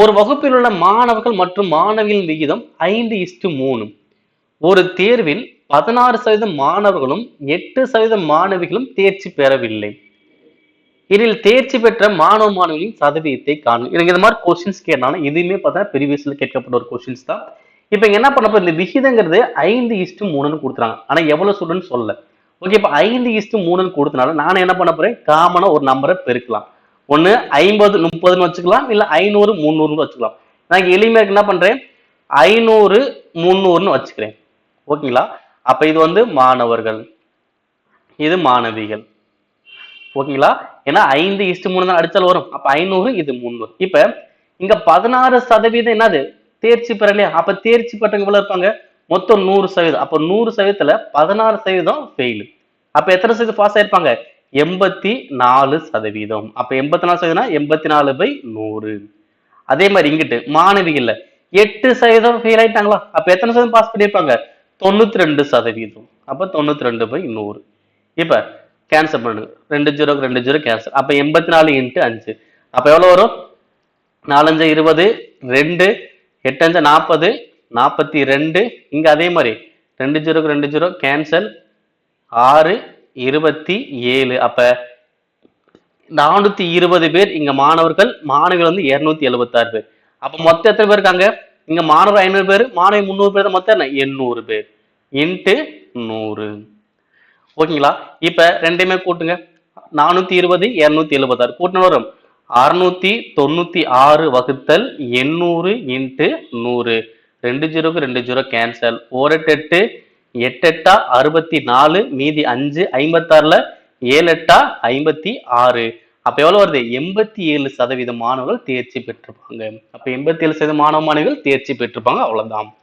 ஒரு வகுப்பில் உள்ள மாணவர்கள் மற்றும் மாணவிகளின் விகிதம் ஐந்து இஸ்டு மூணு. ஒரு தேர்வில் பதினாறு சதவீதம் மாணவர்களும் எட்டு சதவீதம் மாணவிகளும் தேர்ச்சி பெறவில்லை. இதில் தேர்ச்சி பெற்ற மாணவ மாணவிகளின் சதவீதத்தை காணும் எனக்கு இந்த மாதிரி கொஸ்டின்ஸ் கேட்டாலும் இதுவுமே பார்த்தா ப்ரீவியஸ்ல கேட்கப்பட்ட ஒரு கொஸ்டின்ஸ் தான். இப்போ என்ன பண்ணப்போ இந்த விகிதங்கிறது ஐந்து இஸ்டு மூணுன்னு கொடுத்துறாங்க. ஆனால் எவ்வளோ சொல்லுன்னு சொல்லல. ஓகே இப்போ ஐந்து இஸ்டு மூணுன்னு கொடுத்தனால நான் என்ன பண்ண போறேன்? காமனாக ஒரு நம்பரை பெருக்கலாம். ஒண்ணு ஐம்பது முப்பதுன்னு வச்சுக்கலாம் இல்லை ஐநூறு முந்நூறுன்னு வச்சுக்கலாம். நான் எளிமையாக என்ன பண்றேன்? ஐநூறு முந்நூறுன்னு வச்சுக்கிறேன். ஓகேங்களா? அப்ப இது வந்து மாணவர்கள். இது மாணவிகள். ஓகேங்களா? ஏன்னா ஐந்து இஸ்ட் மூணு தான் அடித்தால் வரும். அப்போ ஐநூறு இது முந்நூறு. இப்ப இங்க பதினாறு சதவீதம் என்னது? தேர்ச்சி பெறலையா அப்ப தேர்ச்சி பெற்றவங்க எவ்வளோ இருப்பாங்க? மொத்தம் நூறு சதவீதம். அப்போ நூறு சதவீதத்துல பதினாறு சதவீதம் ஃபெயில் அப்போ எத்தனை சதவீதம் பாஸ் ஆயிருப்பாங்க? எண்பத்தி நாலு சதவீதம். அப்ப எண்பத்தி நாலு சதவீதம் எண்பத்தி நாலு பை நூறு. அதே மாதிரி இங்கிட்டு மாணவிகள்ல எட்டு சதவீதம் ஃபெயில் ஆயிட்டாங்களா? அப்ப எத்தனை சதவீதம் பாஸ் பண்ணியிருப்பாங்க? தொண்ணூத்தி ரெண்டு சதவீதம். அப்ப தொண்ணூத்தி ரெண்டு பை நூறு. இப்ப கேன்சல் பண்ணு. ரெண்டு ஜீரோக்கு ரெண்டு ஜீரோ கேன்சல் அப்ப எண்பத்தி நாலு இன்ட்டு அஞ்சு. அப்ப எவ்வளவு வரும்? நாலஞ்சு இருபது ரெண்டு எட்டஞ்சு நாற்பது நாற்பத்தி ரெண்டு. இங்க அதே மாதிரி. ரெண்டு ஜீரோக்கு ரெண்டு ஜீரோ கேன்சல் ஆறு இருபத்தி ஏழு. அப்ப நானூத்தி இருபது பேர் இங்க மாணவர்கள் மாணவிகள் வந்து இருநூத்தி எழுபத்தாறு பேர். அப்ப மொத்தம் எத்தனை பேர் இருக்காங்க? இங்க மாணவர் ஐநூறு பேர் மாணவி முந்நூறு பேர் மொத்தம் என்ன? எண்ணூறு பேர். இன்ட்டு நூறு. ஓகேங்களா? இப்ப ரெண்டையுமே கூட்டுங்க. நானூத்தி இருபது இருநூத்தி எழுபத்தாறு. கூட்டின வரும். அறுநூத்தி தொண்ணூத்தி ஆறு வகுத்தல் எண்ணூறு இன்ட்டு நூறு. ரெண்டு ஜீரோக்கு ரெண்டு ஜீரோ கேன்சல் ஒரு எட்டு எட்டு எட்டெட்டா அறுபத்தி நாலு மீதி அஞ்சு ஐம்பத்தாறுல ஏழு எட்டா ஐம்பத்தி ஆறு. அப்ப எவ்வளவு வருது? எண்பத்தி ஏழு சதவீதம் மாணவர்கள் தேர்ச்சி பெற்றிருப்பாங்க. அப்ப எண்பத்தி ஏழு சதவீத மாணவ மாணவிகள் தேர்ச்சி பெற்றிருப்பாங்க. அவ்வளவுதான்.